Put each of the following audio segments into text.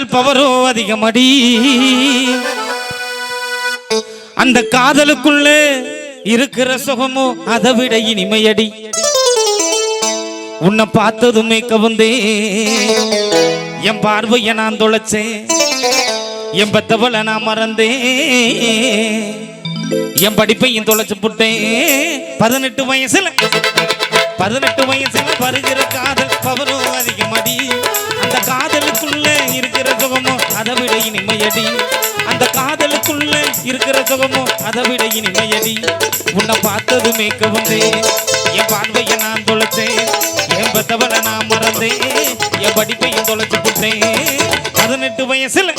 காதல் பவரோ அதிகமடி. அந்த காதலுக்குள்ள இருக்கிற சுகமோ அதை விட இனிமையடி. உன்னை பார்த்ததுமே கவுந்தே என் பார்வையை நான் தொலைச்சேன் என் பெத்தவளை நான் மறந்தேன். என் படிப்பையும் தொலைச்சு புட்டேன். பதினெட்டு வயசுல பதினெட்டு வயசுல வருகிற இனிமையடி அந்த காதலுக்குள்ள இருக்கிற சுகமோ அதை விட இனிமையடி. உன்னை பார்த்தது மேக்க வந்தேன் என் பார்வையை நான் தொலைச்சேன் என் பெத்தவளை நான் மறந்தேன். என் படிப்பையும் தொலைச்சு போட்டேன். பதினெட்டு வயசுல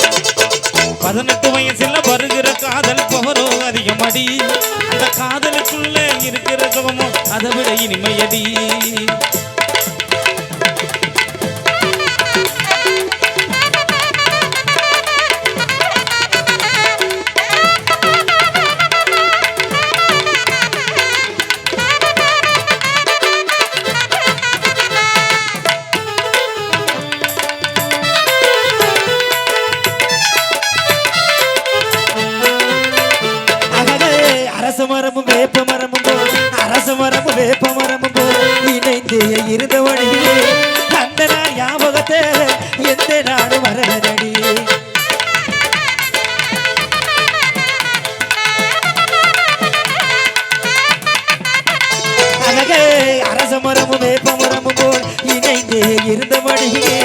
பதினெட்டு வயசுல வருகிற காதல் பவரோ அதிகமடி. அந்த காதலுக்குள்ள இருக்கிற சுகமோ அதை விட இனிமையடி. அரச மரமும் வேப்ப மரமும் போல் அரச மரமும் வேப்ப மரமும் போல் இணைந்து இருந்த வழியே அந்த நாள் ஞாபகத்தை எந்த நாடு வரதடி அரச மரமும் வேப்ப மரமும் போல் இணைந்து இருந்த வழியே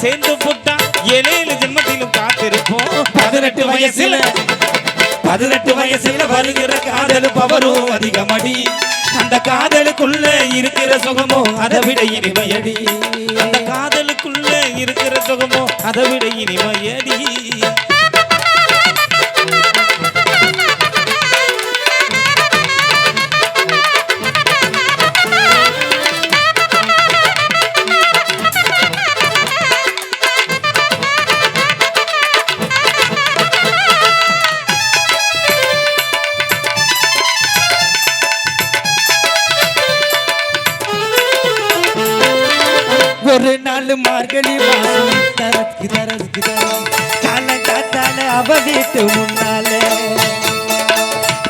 சேர்ந்து போட்டா ஏழேழு ஜென்மத்திலும் காத்திருப்போம். பதினெட்டு வயசுல பதினெட்டு வயசுல வருகிற காதல் பவரும் அதிகமடி. அந்த காதலுக்குள்ள இருக்கிற சுகமோ அதை விட இனிமையடி. அந்த காதலுக்குள்ள இருக்கிற சுகமோ அதை விட இனிமையடி. நாள் மார்கழி மாசம் தரஸ்கி தரஸ்கி தரம் காலங்காத்தால அவ வீட்டு முன்னால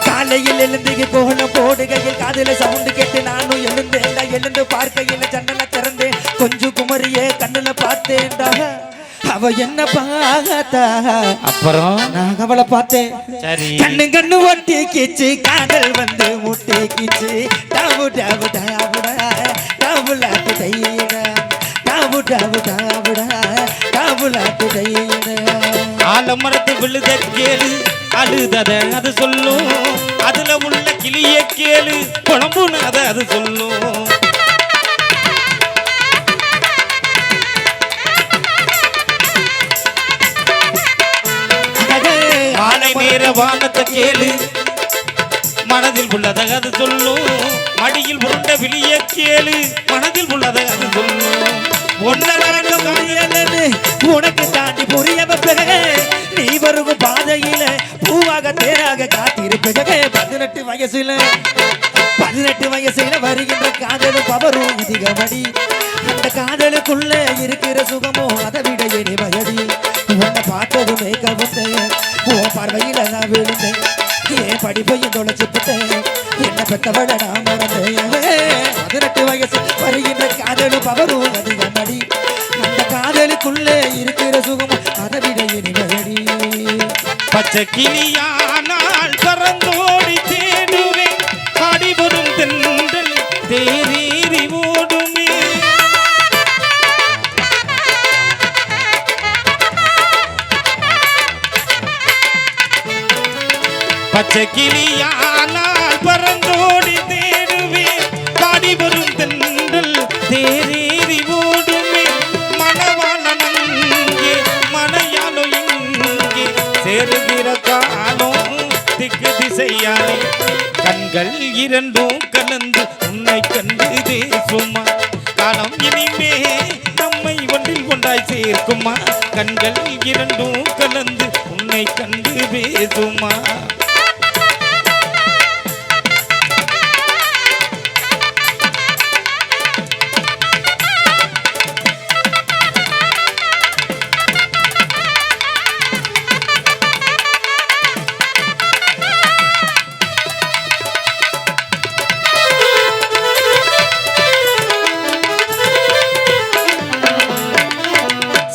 காலையில் எழுந்து கோலம் போடுகையில் காதுல சவுண்டு கேட்டு நானும் எழுந்தேன்டா எழுந்து பார்க்கையில் ஜன்னல திறந்தேன் கொஞ்சம் குமரியே கண்ணுல பார்த்தேன்டா அவ என்ன பார்த்தா அப்புறம் நான் அவளை பார்த்தேன் சரி கண்ணு கண்ணு ஒட்டி கிச்சு காதல் வந்து முட்டி கிச்சு டாபு டாபு டாபுடா டாபுலாட்டு டாபுடா டாபுலாட்டு தையடா ஆலமரத்து விழுத கேளு அழுதத அது சொல்லும். அதுல உள்ள கிளிய கேளு குழம்புன்னு அதை அது சொல்லும். மாலை நேர வானத்தை கேளு. மனதில் உள்ளதை அது சொல்லும். மடியில் உருண்ட விழிய கேளு. மனதில் உள்ளதை அது சொல்லும். ஒன்னரை என்னன்னு உனக்கு தாண்டி புரிய வைப்பக நீ வருகும் பாதையில பூவாக தேராக காத்திருப்பக பதினெட்டு வயசுல பதினெட்டு வயசுல வருகின்ற காதலும் பவரும் அதிகமடி அந்த காதலுக்குள்ள இருக்கிற சுகமோ அதை விட இனிமகடி உன்னை பார்த்ததுமே கவுந்தேன் உன் பார்வையில நான் விழுந்தேன். ஏன் படிப்பையும் தொலைச்சு புட்டேன் என்ன பெத்தவள நான் மறந்தேன். பதினெட்டு வயசு வருகின்ற காதலும் பவரும் அதிகம் இருக்கிற சுகமோ? அதை விட இனிமகடி பச்சை கிளியானால் பறந்தோடி தேடுவேன் அடிபடும் தென்றல் தேரேறி ஓடுமே. பச்சை கிளியானால் பறந்த சேருகிற காலம் திக்கு திசையானே கண்கள் இரண்டும் கலந்து உன்னை கண்டு சும்மா காலம் இனிமே நம்மை ஒன்றில் ஒன்றாய் சேர்க்குமா? கண்கள் இரண்டும் கலந்து உன்னை கண்டு பேசுமா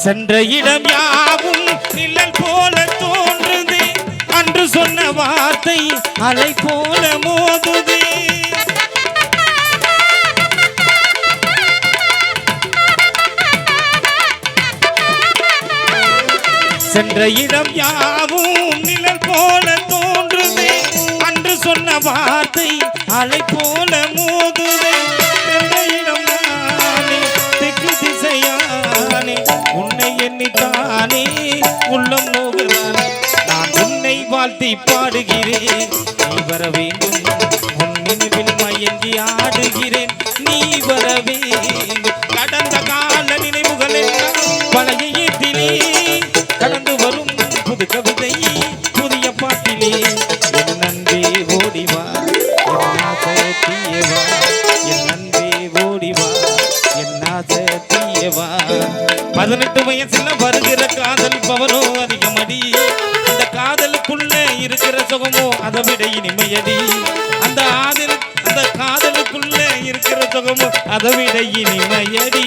சென்ற இடம் யாவும் நிழல் போல தோன்றுது. அன்று சொன்ன வார்த்தை அலை போல மோதுது. சென்ற இடம் யாவும் நிழல் போல தோன்றுது. அன்று சொன்ன வார்த்தை அலை போல வாழ்த்தி பாடுகிறேன். நீ வர வேண்டும். உன் நினைவில் மயங்கி ஆடுகிறேன். நீ வர வேண்டும். கடந்த கால நினைவுகளே பழையத்திலே கடந்து வரும் புது கவிதை புதிய பாட்டிலே. என் நன்பே ஓடிவா தீயவா என் நன்பே ஓடிவா என் தீயவா பதினெட்டு வயசுல வருகிற காதல் பவனோ அதிகமடி சுகமோ அதை விட இனிமையடி. அந்த ஆதல் அந்த காதலுக்குள்ள இருக்கிற சுகமோ அதை விட இனிமையடி.